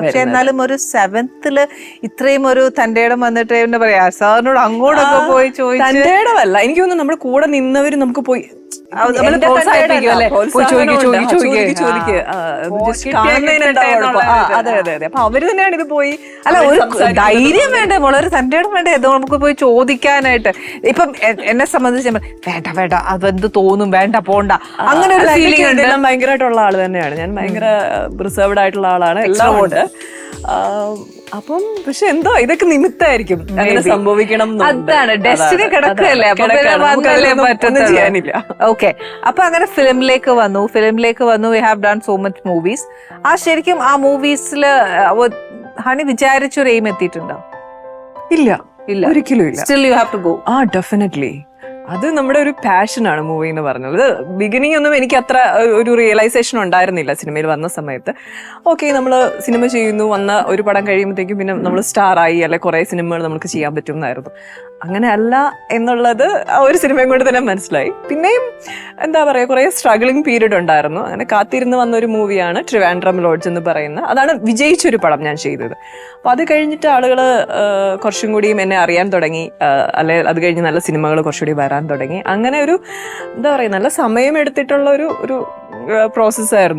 പക്ഷെ എന്നാലും ഒരു സെവൻത്തിൽ ഇത്രയും ഒരു തന്റെ ഇടം വന്നിട്ട് എന്താ പറയാ സാറിനോട് അങ്ങോട്ടൊക്കെ പോയി ചോദിച്ചു തന്റെ ഇടമല്ല എനിക്ക് തോന്നുന്നു നമ്മുടെ കൂടെ നിന്നവര് നമുക്ക് പോയി അത് എന്താ അതെ അതെ അതെ. അപ്പൊ അവർ തന്നെയാണ് ഇത് പോയി. അല്ല ഒരു ധൈര്യം വേണ്ട? വളരെ തന്റെ വേണ്ട? നമുക്ക് പോയി ചോദിക്കാനായിട്ട്. ഇപ്പം എന്നെ സംബന്ധിച്ച് വേണ്ട വേണ്ട വേണ്ട. അതെന്ത് തോന്നും? വേണ്ട പോണ്ട. അങ്ങനെ ഒരു ഫീലിംഗ് ഉണ്ട്. ഞാൻ ഭയങ്കരമായിട്ടുള്ള ആൾ തന്നെയാണ്. ഞാൻ ഭയങ്കര റിസർവ്ഡ് ആയിട്ടുള്ള ആളാണ്. എല്ലാം ഉണ്ട്. അപ്പം പക്ഷെ എന്തോ ഇതൊക്കെ നിമിത്തായിരിക്കും അങ്ങനെ സംഭവിക്കണം അതാണ് ഡെസ്റ്റിനി കിടക്കല്ലേ. ചെയ്യാനില്ല. ഓക്കെ അപ്പൊ അങ്ങനെ ഫിലിമിലേക്ക് വന്നു. ഫിലിമിലേക്ക് വന്നു. We have done so much movies ആ ശരിക്കും ആ മൂവീസിൽ ഹണി വിചാരിച്ചൊരു എയിം എത്തിയിട്ടുണ്ടോ? ഇല്ല. ഇല്ല. ഒരിക്കലും ഇല്ല. Still you have to go ആ ഡെഫിനറ്റ്ലി അത് നമ്മുടെ ഒരു പാഷനാണ് മൂവി എന്ന് പറഞ്ഞത്. ബിഗിനിങ് ഒന്നും എനിക്ക് അത്ര ഒരു- ഒരു റിയലൈസേഷൻ ഉണ്ടായിരുന്നില്ല സിനിമയിൽ വന്ന സമയത്ത്. ഓക്കെ നമ്മൾ സിനിമ ചെയ്യുന്നു വന്ന ഒരു പടം കഴിയുമ്പോഴത്തേക്കും പിന്നെ നമ്മൾ സ്റ്റാർ ആയി അല്ലെ കുറേ സിനിമകൾ നമുക്ക് ചെയ്യാൻ പറ്റും എന്നായിരുന്നു. അങ്ങനെ അല്ല എന്നുള്ളത് ആ ഒരു സിനിമയും കൊണ്ട് തന്നെ മനസ്സിലായി. പിന്നെയും എന്താ പറയുക കുറേ സ്ട്രഗിളിങ് പീരീഡ് ഉണ്ടായിരുന്നു. അങ്ങനെ കാത്തിരുന്ന് വന്ന ഒരു മൂവിയാണ് ട്രിവാൻഡ്രം ലോഡ്ജ് എന്ന് പറയുന്ന. അതാണ് വിജയിച്ചൊരു പടം ഞാൻ ചെയ്തത്. അപ്പോൾ അത് കഴിഞ്ഞിട്ട് ആളുകൾ കുറച്ചും കൂടിയും എന്നെ അറിയാൻ തുടങ്ങി. അല്ലെ അത് കഴിഞ്ഞ് നല്ല സിനിമകൾ കുറച്ചുകൂടി വരാൻ തുടങ്ങി. അങ്ങനെ ഒരു എന്താ പറയുക നല്ല സമയം എടുത്തിട്ടുള്ള ഒരു ഒരു പ്രോസസ്സായിരുന്നു